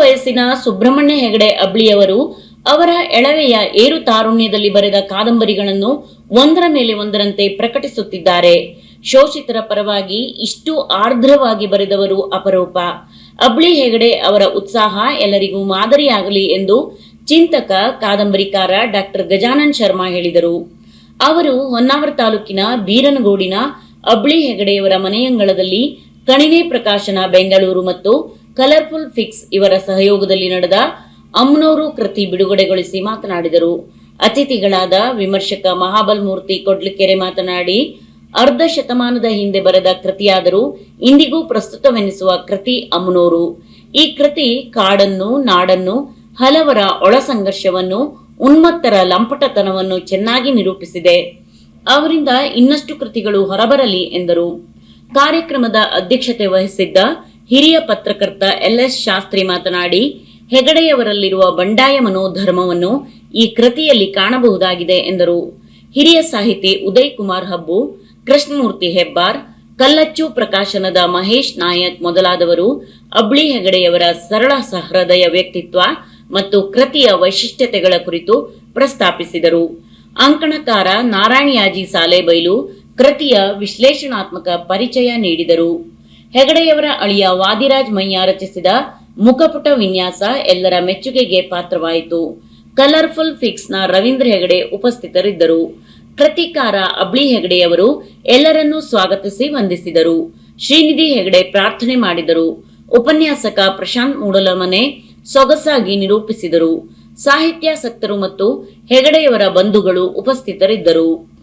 ವಯಸ್ಸಿನ ಸುಬ್ರಹ್ಮಣ್ಯ ಹೆಗಡೆ ಅಬ್ಳಿಯವರು ಅವರ ಎಳವೆಯ ಏರು ತಾರುಣ್ಯದಲ್ಲಿ ಬರೆದ ಕಾದಂಬರಿಗಳನ್ನು ಒಂದರ ಮೇಲೆ ಒಂದರಂತೆ ಪ್ರಕಟಿಸುತ್ತಿದ್ದಾರೆ. ಶೋಷಿತರ ಪರವಾಗಿ ಇಷ್ಟು ಆರ್ದ್ರವಾಗಿ ಬರೆದವರು ಅಪರೂಪ. ಅಬ್ಳಿ ಹೆಗಡೆ ಅವರ ಉತ್ಸಾಹ ಎಲ್ಲರಿಗೂ ಮಾದರಿಯಾಗಲಿ ಎಂದು ಚಿಂತಕ, ಕಾದಂಬರಿಕಾರ ಡಾಕ್ಟರ್ ಗಜಾನಂದ್ ಶರ್ಮಾ ಹೇಳಿದರು. ಅವರು ಹೊನ್ನಾವರ ತಾಲೂಕಿನ ಬೀರನಗೋಡಿನ ಅಬ್ಳಿ ಹೆಗಡೆಯವರ ಮನೆಯಂಗಳದಲ್ಲಿ ಕಣಿವೆ ಪ್ರಕಾಶನ ಬೆಂಗಳೂರು ಮತ್ತು ಕಲರ್ಫುಲ್ ಫಿಕ್ಸ್ ಇವರ ಸಹಯೋಗದಲ್ಲಿ ನಡೆದ ಅಮ್ನೋರು ಕೃತಿ ಬಿಡುಗಡೆಗೊಳಿಸಿ ಮಾತನಾಡಿದರು. ಅತಿಥಿಗಳಾದ ವಿಮರ್ಶಕ ಮಹಾಬಲ್ ಮೂರ್ತಿ ಕೊಡ್ಲಿಕೆರೆ ಮಾತನಾಡಿ, ಅರ್ಧ ಶತಮಾನದ ಹಿಂದೆ ಬರೆದ ಕೃತಿಯಾದರೂ ಇಂದಿಗೂ ಪ್ರಸ್ತುತವೆನಿಸುವ ಕೃತಿ ಅಮ್ನೋರು. ಈ ಕೃತಿ ಕಾಡನ್ನು, ನಾಡನ್ನು, ಹಲವರ ಒಳ ಸಂಘರ್ಷವನ್ನು, ಉನ್ಮತ್ತರ ಲಂಪಟತನವನ್ನು ಚೆನ್ನಾಗಿ ನಿರೂಪಿಸಿದೆ. ಅವರಿಂದ ಇನ್ನಷ್ಟು ಕೃತಿಗಳು ಹೊರಬರಲಿ ಎಂದರು. ಕಾರ್ಯಕ್ರಮದ ಅಧ್ಯಕ್ಷತೆ ವಹಿಸಿದ್ದ ಹಿರಿಯ ಪತ್ರಕರ್ತ ಎಲ್ ಎಸ್ ಶಾಸ್ತ್ರಿ ಮಾತನಾಡಿ, ಹೆಗಡೆಯವರಲ್ಲಿರುವ ಬಂಡಾಯ ಮನೋಧರ್ಮವನ್ನು ಈ ಕೃತಿಯಲ್ಲಿ ಕಾಣಬಹುದಾಗಿದೆ ಎಂದರು. ಹಿರಿಯ ಸಾಹಿತಿ ಉದಯ್ ಕುಮಾರ್ ಹಬ್ಬು, ಕೃಷ್ಣಮೂರ್ತಿ ಹೆಬ್ಬಾರ್, ಕಲ್ಲಚ್ಚು ಪ್ರಕಾಶನದ ಮಹೇಶ್ ನಾಯಕ್ ಮೊದಲಾದವರು ಅಬ್ಳಿ ಹೆಗಡೆಯವರ ಸರಳ ಸಹೃದಯ ವ್ಯಕ್ತಿತ್ವ ಮತ್ತು ಕೃತಿಯ ವೈಶಿಷ್ಟ್ಯತೆಗಳ ಕುರಿತು ಪ್ರಸ್ತಾಪಿಸಿದರು. ಅಂಕಣಕಾರ ನಾರಾಯಣಯಾಜಿ ಸಾಲೆಬೈಲು ಕೃತಿಯ ವಿಶ್ಲೇಷಣಾತ್ಮಕ ಪರಿಚಯ ನೀಡಿದರು. ಹೆಗಡೆಯವರ ಅಳಿಯ ವಾದಿರಾಜ್ ಮಯ್ಯ ರಚಿಸಿದ ಮುಖಪುಟ ವಿನ್ಯಾಸ ಎಲ್ಲರ ಮೆಚ್ಚುಗೆಗೆ ಪಾತ್ರವಾಯಿತು. ಕಲರ್ಫುಲ್ ಫಿಕ್ಸ್ನ ರವೀಂದ್ರ ಹೆಗಡೆ ಉಪಸ್ಥಿತರಿದ್ದರು. ಕೃತಿಕಾರ ಅಬ್ಳಿ ಹೆಗಡೆಯವರು ಎಲ್ಲರನ್ನೂ ಸ್ವಾಗತಿಸಿ ವಂದಿಸಿದರು. ಶ್ರೀನಿಧಿ ಹೆಗಡೆ ಪ್ರಾರ್ಥನೆ ಮಾಡಿದರು. ಉಪನ್ಯಾಸಕ ಪ್ರಶಾಂತ್ ಮೂಡಲಮನೆ ಸೊಗಸಾಗಿ ನಿರೂಪಿಸಿದರು. ಸಾಹಿತ್ಯಾಸಕ್ತರು ಮತ್ತು ಹೆಗಡೆಯವರ ಬಂಧುಗಳು ಉಪಸ್ಥಿತರಿದ್ದರು.